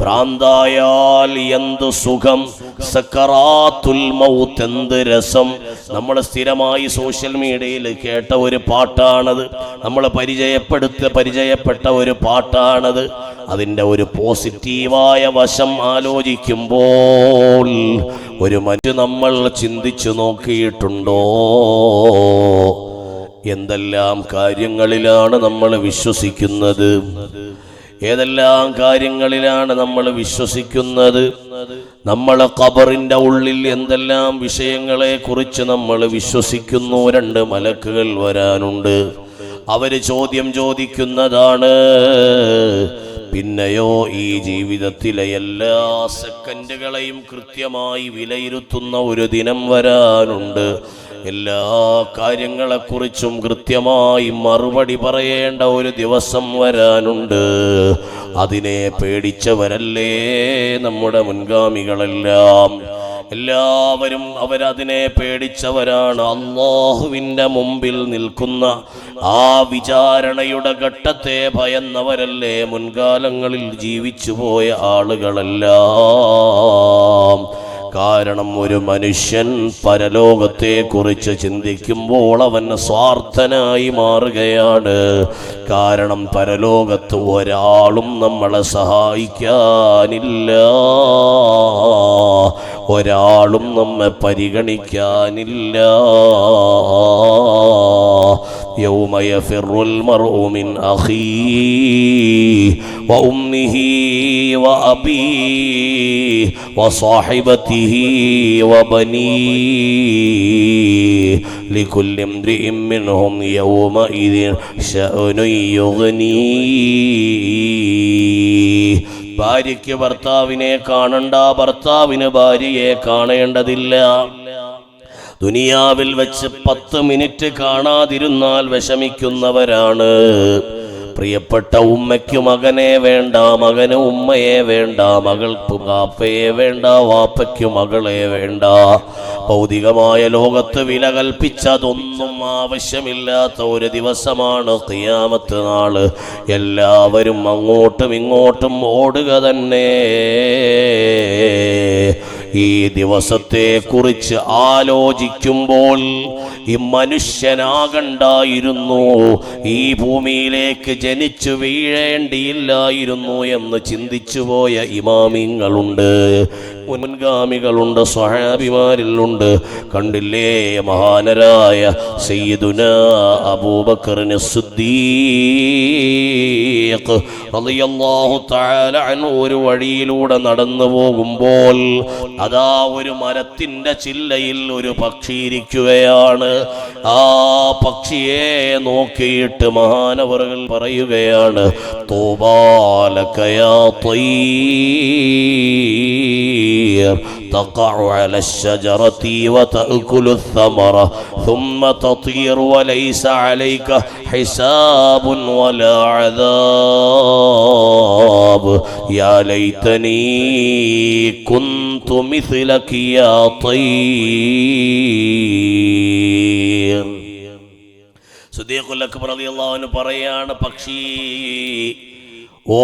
ഭ്രാന്തായാൽ എന്ത് സുഖം? സക്കറാത്തുൽ മൗത്ത് എന്ത് രസം? നമ്മൾ സ്ഥിരമായി സോഷ്യൽ മീഡിയയിൽ കേട്ട ഒരു പാട്ടാണത്. നമ്മൾ പരിചയപ്പെടുത്ത പരിചയപ്പെട്ട ഒരു പാട്ടാണത്. അതിന്റെ ഒരു പോസിറ്റീവായ വശം ആലോചിക്കുമ്പോൾ ഒരു മറ്റു നമ്മൾ ചിന്തിച്ചു നോക്കിയിട്ടുണ്ടോ? എന്തെല്ലാം കാര്യങ്ങളിലാണ് നമ്മൾ വിശ്വസിക്കുന്നത്? ഏതെല്ലാം കാര്യങ്ങളിലാണ് നമ്മൾ വിശ്വസിക്കുന്നത്? നമ്മൾ ഖബറിന്റെ ഉള്ളിൽ എന്തെല്ലാം വിഷയങ്ങളെ കുറിച്ച് നമ്മൾ വിശ്വസിക്കുന്നു? രണ്ട് മലക്കുകൾ വരാനുണ്ട്. അവർ ചോദ്യം ചോദിക്കുന്നതാണ്. പിന്നെയോ ഈ ജീവിതത്തിലെ എല്ലാ സെക്കൻഡുകളെയും കൃത്യമായി വിലയിരുത്തുന്ന ഒരു ദിനം വരാനുണ്ട്. എല്ലാ കാര്യങ്ങളെക്കുറിച്ചും കൃത്യമായി മറുപടി പറയേണ്ട ഒരു ദിവസം വരാനുണ്ട്. അതിനെ പേടിച്ചവരല്ലേ നമ്മുടെ മുൻഗാമികളെല്ലാം? എല്ലാവരും അവരതിനെ പേടിച്ചവരാണ്. അള്ളാഹുവിന്റെ മുമ്പിൽ നിൽക്കുന്ന ആ വിചാരണയുടെ ഘട്ടത്തെ ഭയന്നവരല്ലേ? മുൻകാലങ്ങളിൽ ജീവിച്ചുപോയ ആളുകളെല്ലാം. കാരണം ഒരു മനുഷ്യൻ പരലോകത്തെ കുറിച്ച് ചിന്തിക്കുമ്പോൾ അവൻ സ്വാർത്ഥനായി മാറുകയാണ്. കാരണം പരലോകത്ത് ഒരാളും നമ്മളെ സഹായിക്കാനില്ല. ഒരാളും നമ്മെ പരിഗണിക്കാനില്ല. يوم يفر المرء من أخيه وأمه وأبيه وصاحبته وبنيه لكل امرئ منهم يومئذ شأن يغنيه ഭാര്യയ്ക്ക് ഭർത്താവിനെ കാണണ്ട ഭർത്താവിന് ഭാര്യയെ കാണേണ്ടതില്ല ദുനിയാവിൽ വെച്ച് പത്ത് മിനിറ്റ് കാണാതിരുന്നാൽ വിഷമിക്കുന്നവരാണ്. പ്രിയപ്പെട്ട ഉമ്മയ്ക്ക് മകനെ വേണ്ട മകന് ഉമ്മയെ വേണ്ട മകൾക്ക് കാപ്പയെ വേണ്ട വാപ്പയ്ക്ക് മകളെ വേണ്ട. ഭൗതികമായ ലോകത്ത് വില കൽപ്പിച്ചതൊന്നും ആവശ്യമില്ലാത്ത ഒരു ദിവസമാണ് ഖിയാമത്ത് നാൾ. എല്ലാവരും അങ്ങോട്ടും ഇങ്ങോട്ടും ഓടുക തന്നെ. ഈ ദിവസത്തെ കുറിച്ച് ആലോചിക്കുമ്പോൾ ഈ മനുഷ്യനാകണ്ടായിരുന്നു. ഈ ഭൂമിയിലേക്ക് ജനിച്ചു വീഴേണ്ടിയില്ലായിരുന്നു എന്ന് ചിന്തിച്ചു പോയ ഇമാമിങ്ങളുണ്ട് മുൻഗാമികളുണ്ട് സ്വഹാബിമാരിലുണ്ട്. കണ്ടില്ലേ മഹാനരായ സയ്യിദുന അബൂബക്കറിന് സിദ്ദീഖ് ഒരു വഴിയിലൂടെ നടന്നു പോകുമ്പോൾ അതാ ഒരു മരത്തിന്റെ ചില്ലയിൽ ഒരു പക്ഷി ഇരിക്കുകയാണ് ആ പക്ഷിയെ നോക്കിയിട്ട് മഹാനവറുകൾ പറയുകയാണ് തോബാലക്കയാ طير تقع على الشجرة وتأكل الثمرة ثم تطير وليس عليك حساب ولا عذاب يا ليتني كنت مثلك يا طير സുദീഖുൽ അക്ബർ റളിയല്ലാഹു അൻഹു പറയാണ് പക്ഷി ഓ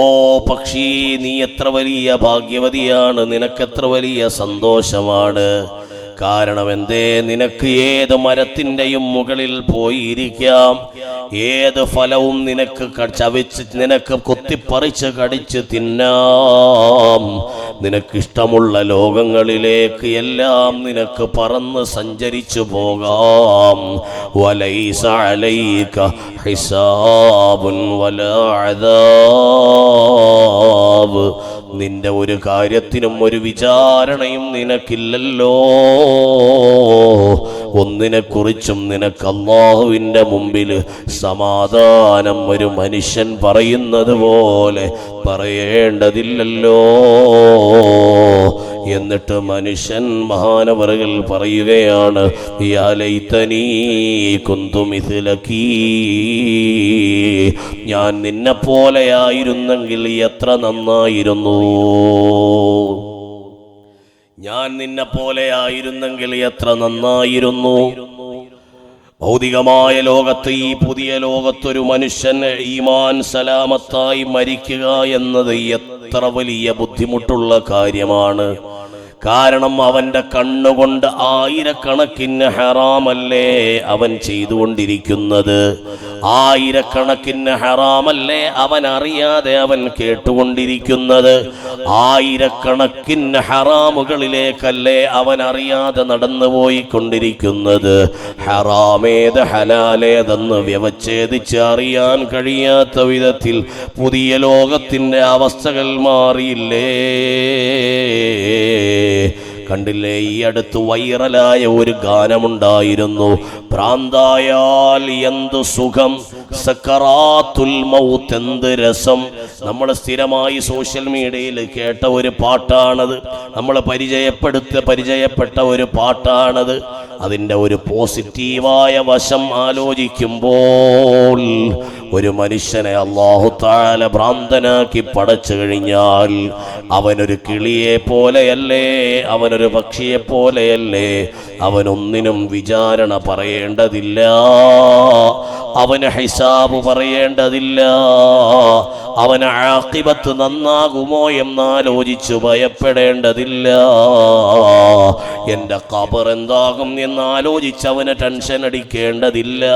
പക്ഷി നീ എത്ര വലിയ ഭാഗ്യവതിയാണ് നിനക്കെത്ര വലിയ സന്തോഷമാണ് കാരണം എന്തേ നിനക്ക് ഏത് മരത്തിൻ്റെയും മുകളിൽ പോയി ഇരിക്കാം ഏത് ഫലവും നിനക്ക് ക- ചവച്ച് നിനക്ക് കൊത്തിപ്പറിച്ച് കടിച്ച് തിന്നാം നിനക്കിഷ്ടമുള്ള ലോകങ്ങളിലേക്ക് എല്ലാം നിനക്ക് പറന്ന് സഞ്ചരിച്ചു പോകാം. വലൈസ അലൈക ഹിസാബുൻ വലാ അദാബ്. നിന്റെ ഒരു കാര്യത്തിനും ഒരു വിചാരണയും നിനക്കില്ലല്ലോ. ഒന്നിനെ കുറിച്ചും നിനക്ക് അള്ളാഹുവിന്റെ മുമ്പിൽ സമാധാനം ഒരു മനുഷ്യൻ പറയുന്നത് പോലെ പറയേണ്ടതില്ലല്ലോ. എന്നിട്ട് മനുഷ്യൻ മഹാനവറുകൾ പറയുകയാണ് ഞാൻ നിന്നെ പോലെയായിരുന്നെങ്കിൽ എത്ര നന്നായിരുന്നു. ഞാൻ നിന്നെ പോലെയായിരുന്നെങ്കിൽ എത്ര നന്നായിരുന്നു. ഭൗതികമായ ലോകത്ത് ഈ പുതിയ ലോകത്തൊരു മനുഷ്യൻ ഈമാൻ സലാമത്തായി മരിക്കുക എന്നത് എത്ര വലിയ ബുദ്ധിമുട്ടുള്ള കാര്യമാണ്. കാരണം അവന്റെ കണ്ണുകൊണ്ട് ആയിരക്കണക്കിന് ഹറാമല്ലേ അവൻ ചെയ്തുകൊണ്ടിരിക്കുന്നത്? ആയിരക്കണക്കിന് ഹറാമല്ലേ അവൻ അറിയാതെ അവൻ കേട്ടുകൊണ്ടിരിക്കുന്നത്? ആയിരക്കണക്കിന് ഹറാമുകളിലേക്കല്ലേ അവൻ അറിയാതെ നടന്നുപോയിക്കൊണ്ടിരിക്കുന്നത്? ഹറാമേത് ഹലാലേതെന്ന് വ്യവച്ഛേദിച്ച് അറിയാൻ കഴിയാത്ത വിധത്തിൽ പുതിയ ലോകത്തിന്റെ അവസ്ഥകൾ മാറിയില്ലേ? കണ്ടില്ലേ ഈ അടുത്ത് വൈറലായ ഒരു ഗാനമുണ്ടായിരുന്നു. പ്രാന്തായാൽ എന്ത് സുഖം സക്കറാത്തുൽ മൗത്ത് എന്ത് രസം. നമ്മൾ സ്ഥിരമായി സോഷ്യൽ മീഡിയയിൽ കേട്ട ഒരു പാട്ടാണത്. നമ്മൾ പരിചയപ്പെടുത്ത പരിചയപ്പെട്ട ഒരു പാട്ടാണത്. അതിന്റെ ഒരു പോസിറ്റീവായ വശം ആലോചിക്കുമ്പോൾ ഒരു മനുഷ്യനെ അള്ളാഹു താല ഭ്രാന്തനാക്കി പടച്ചു കഴിഞ്ഞാൽ അവനൊരു കിളിയെ പോലെയല്ലേ അവനൊരു പക്ഷിയെ പോലെയല്ലേ അവനൊന്നിനും വിചാരണ പറയേണ്ടതില്ല അവന് ഹിസാബ് പറയേണ്ടതില്ല അവന് ആക്കിബത്ത് നന്നാകുമോ എന്നാലോചിച്ചു ഭയപ്പെടേണ്ടതില്ല. എന്റെ കബർ എന്താകും എന്നാലോചിച്ച് അവന് ടെൻഷൻ അടിക്കേണ്ടതില്ല.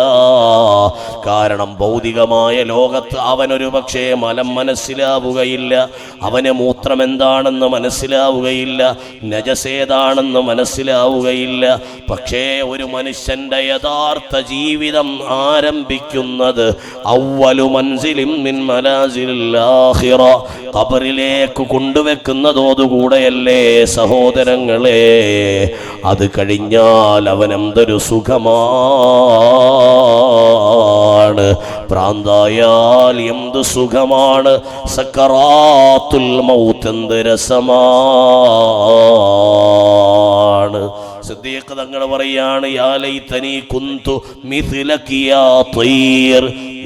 കാരണം ഭൗതികമായ ലോകത്ത് അവനൊരു പക്ഷേ മലം മനസ്സിലാവുകയില്ല. അവന് മൂത്രം എന്താണെന്ന് മനസ്സിലാവുകയില്ല. നജസേതാണെന്ന് മനസ്സിലാവുകയില്ല. പക്ഷേ ഒരു മനുഷ്യന്റെ യഥാർത്ഥ ജീവിതം ആരംഭിക്കുന്നത് ഔവലു മൻസിലിം മിൻ ഖബറിലേക്ക് കൊണ്ടുവെക്കുന്നതോടുകൂടെയല്ലേ സഹോദരങ്ങളെ? അത് കഴിഞ്ഞാൽ അവൻ എന്തൊരു സുഖമാണ്? പ്രാന്തായാൽ എന്ത് സുഖമാണ്? സക്കറാത്തുൽ മൗത്ത് എന്ത് രസമാണ് സിദ്ദീഖ് തങ്ങൾ പറയാണ് യാ ലൈതനി കുന്തു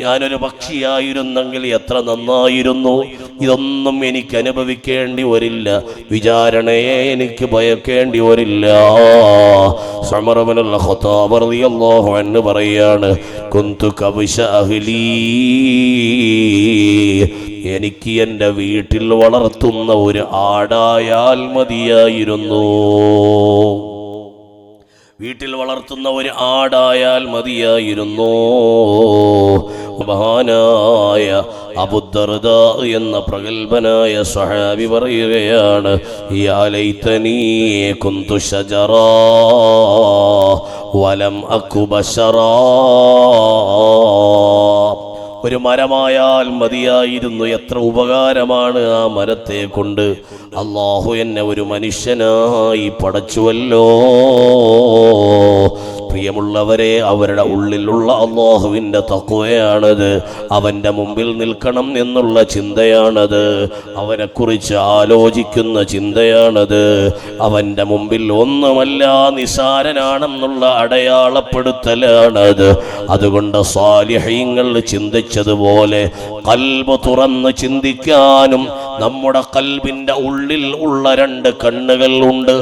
ഞാനൊരു പക്ഷിയായിരുന്നെങ്കിൽ എത്ര നന്നായിരുന്നു. ഇതൊന്നും എനിക്ക് അനുഭവിക്കേണ്ടി വരില്ല. വിചാരണയെ എനിക്ക് ഭയക്കേണ്ടി വരില്ല. റളിയല്ലാഹു അൻഹു പറയാണ് കുന്തു കവിശ അഹ്ലീ. എനിക്ക് എന്റെ വീട്ടിൽ വളർത്തുന്ന ഒരു ആടായാൽ മതിയായിരുന്നു. വീട്ടിൽ വളർത്തുന്ന ഒരു ആടായാൽ മതിയായിരുന്നു. മഹാനായ അബുദർദ എന്ന പ്രഗത്ഭനായ സഹാബി പറയുകയാണ് കുന്തു ഷജറ വലം അക്കു ബശറാ ഒരു മരമായാൽ മതിയായിരുന്നു. എത്ര ഉപകാരമാണ് ആ മരത്തെ കൊണ്ട്. അള്ളാഹു എന്നെ ഒരു മനുഷ്യനായി പടച്ചുവല്ലോ. പ്രിയമുള്ളവരെ അവരുടെ ഉള്ളിലുള്ള അള്ളാഹുവിന്റെ തക്കുവയാണത് അവന്റെ മുമ്പിൽ നിൽക്കണം എന്നുള്ള ചിന്തയാണത്. അവനെക്കുറിച്ച് ആലോചിക്കുന്ന ചിന്തയാണത്. അവന്റെ മുമ്പിൽ ഒന്നുമല്ല നിസാരനാണെന്നുള്ള അടയാളപ്പെടുത്തലാണത്. അതുകൊണ്ട് സ്വാലിഹ്യങ്ങൾ ചിന്തിച്ചതുപോലെ കൽബ് തുറന്ന് ചിന്തിക്കാനും നമ്മുടെ കൽബിന്റെ ഉള്ളിൽ ഉള്ള രണ്ട് കണ്ണുകൾ ഉണ്ട്.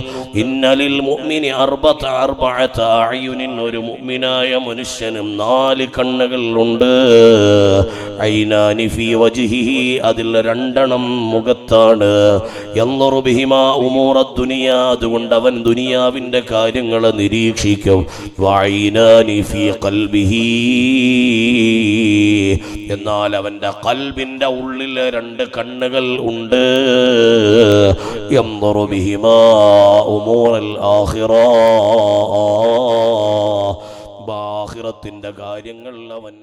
ഇന്നലിൽ മുഅ്മിനി അർബത്ത് അർബഅത അയുനിൻ ഒരു മുഅ്മിനായ മനുഷ്യനും നാല് കണ്ണുകൾ ഉണ്ട്. ഐനാനി ഫീ വജ്ഹിഹി അതിൽ രണ്ടെണ്ണം മുഖത്താണ്. യൻദുറു ബിഹിമാ ഉമൂറ ദുനിയ അതുകൊണ്ട് അവൻ ദുനിയാവിന്റെ കാര്യങ്ങൾ നിരീക്ഷിക്കും. വൈനാനി ഫീ എന്നാൽ അവന്റെ കൽവിന്റെ ഉള്ളിൽ രണ്ട് കണ്ണുകൾ ഉണ്ട്. ബാഹിറത്തിന്റെ കാര്യങ്ങൾ അവൻ